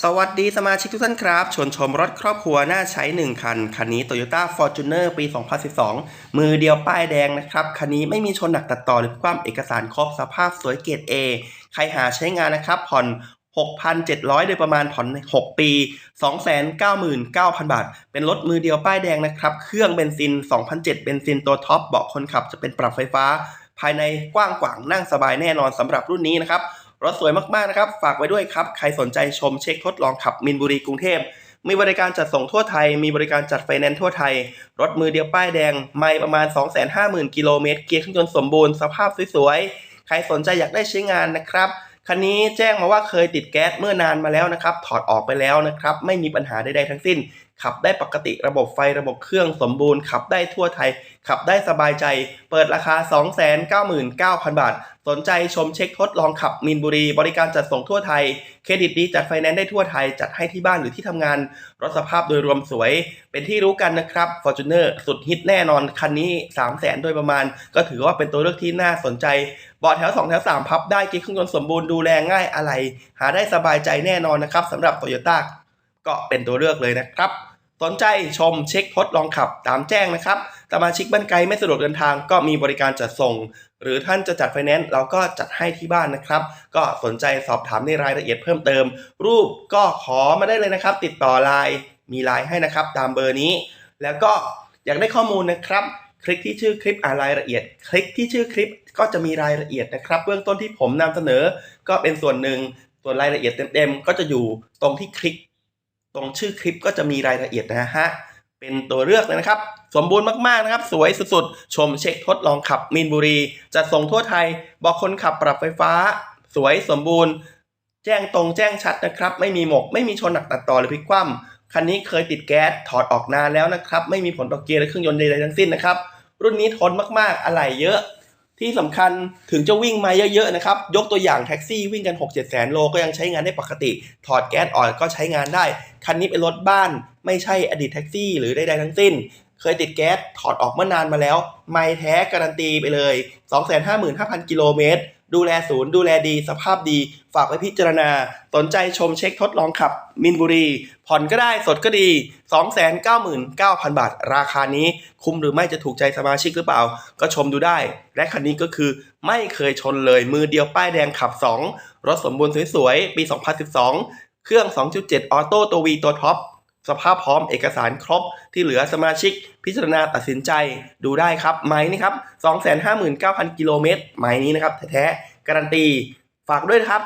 สวัสดีสมาชิกทุกท่านครับ ชวนชมรถครอบครัวน่าใช้ 1 คัน คันนี้ Toyota Fortuner ปี 2012 มือเดียวป้ายแดงนะครับ คันนี้ไม่มีชนหนักตัดต่อหรือความเอกสารครบสภาพสวยเกรด A ใครหาใช้งานนะครับ ผ่อน 6,700 โดยประมาณผ่อน 6 ปี 299,000 บาท เป็นรถมือเดียวป้ายแดงนะครับ เครื่องเบนซิน 2007 เบนซินตัวท็อป เบาะคนขับจะเป็นปรับไฟฟ้า ภายในกว้างขวางนั่งสบายแน่นอนสำหรับรุ่นนี้นะครับ รถสวยมากๆนะครับ ฝากไว้ด้วยครับ ใครสนใจชมเช็คทดลองขับมินบุรีกรุงเทพ มีบริการจัดส่งทั่วไทย มีบริการจัดไฟแนนซ์ทั่วไทย รถมือเดียวป้ายแดง ไม่ประมาณ 250,000 กิโลเมตร เกียร์เครื่องยนต์สมบูรณ์ สภาพสวยๆ ใครสนใจอยากได้ใช้งานนะครับ คันนี้แจ้งมาว่าเคยติดแก๊สเมื่อนานมาแล้วนะครับ ถอดออกไปแล้วนะครับ ไม่มีปัญหาใดๆทั้งสิ้น ขับได้ปกติระบบไฟระบบเครื่องสมบูรณ์ ขับได้ทั่วไทย ขับได้สบายใจ เปิดราคา 299,000 บาท สนใจชมเช็คทดลองขับมีนบุรี บริการจัดส่งทั่วไทย เครดิตดีจัดไฟแนนซ์ได้ทั่วไทย จัดให้ที่บ้านหรือที่ทำงาน รถสภาพโดยรวมสวย เป็นที่รู้กันนะครับ Fortuner สุดฮิตแน่นอน คันนี้ 3 0 0 0 0 0 โดยประมาณ ก็ถือว่าเป็นตัวเลือกที่น่าสนใจเบาะแถว 2 แถว 3 พับได้เกียร์เครื่องยนต์สมบูรณ์ดูแลง่ายอะไร หาได้สบายใจแน่นอนนะครับสำหรับ Toyota ก็เป็นตัวเลือกเลยนะครับ สนใจชมเช็คทดลองขับตามแจ้งนะครับสมาชิกบ้านไกลไม่สะดวกเดินทางก็มีบริการจัดส่ง หรือท่านจะจัดไฟแนนซ์เราก็จัดให้ที่บ้านนะครับ ก็สนใจสอบถามในรายละเอียดเพิ่มเติม รูปก็ขอมาได้เลยนะครับ ติดต่อไลน์มีไลน์ให้นะครับ ตามเบอร์นี้ แล้วก็อยากได้ข้อมูลนะครับ คลิกที่ชื่อคลิปอ่านรายละเอียด คลิกที่ชื่อคลิปก็จะมีรายละเอียดนะครับ เบื้องต้นที่ผมนำเสนอก็เป็นส่วนหนึ่งส่วนรายละเอียดเต็มๆก็จะอยู่ตรงที่คลิก ตรงชื่อคลิปก็จะมีรายละเอียดนะฮะ เป็นตัวเลือกเลยนะครับ สมบูรณ์มากๆนะครับ สวยสุดๆ ชมเช็คทดลองขับมีนบุรีจัดส่งทั่วไทย บอกคนขับปรับไฟฟ้า สวยสมบูรณ์ แจ้งตรงแจ้งชัดนะครับ ไม่มีหมก ไม่มีชนหนักตัดต่อหรือพลิกคว่ำคันนี้เคยติดแก๊สถอดออกนานแล้วนะครับ ไม่มีผลต่อเกียร์และเครื่องยนต์ใดๆทั้งสิ้นนะครับ รุ่นนี้ทนมากๆ อะไหล่เยอะ ที่สำคัญถึงจะวิ่งมาเยอะๆนะครับ ยกตัวอย่างแท็กซี่วิ่งกัน 6 7แสนโลก็ยังใช้งานได้ปกติ ถอดแก๊สออกก็ใช้งานได้ คันนี้เป็นรถบ้าน ไม่ใช่อดีตแท็กซี่หรือใดๆทั้งสิ้น เคยติดแก๊สถอดออกเมื่อนานมาแล้ว ไม่แท้การันตีไปเลย 255,000 กิโลเมตร ดูแลศูนย์ ดูแลดี สภาพดี ฝากไว้พิจารณา สนใจชมเช็คทดลองขับ มินบุรี ผ่อนก็ได้สดก็ดี 299,000 บาท ราคานี้ คุ้มหรือไม่จะถูกใจสมาชิกหรือเปล่า ก็ชมดูได้ และคันนี้ก็คือไม่เคยชนเลย มือเดียวป้ายแดงขับ 2 รถสมบูรณ์สวยๆ ปี 2012 เครื่อง 2.7 ออโต้ตัว V ตัวท็อป สภาพพร้อมเอกสารครบที่เหลือสมาชิกพิจารณาตัดสินใจดูได้ครับไม้นี่ครับ259,000 กิโลเมตรไม้นี้นะครับแท้ๆการันตี ฝากด้วยครับ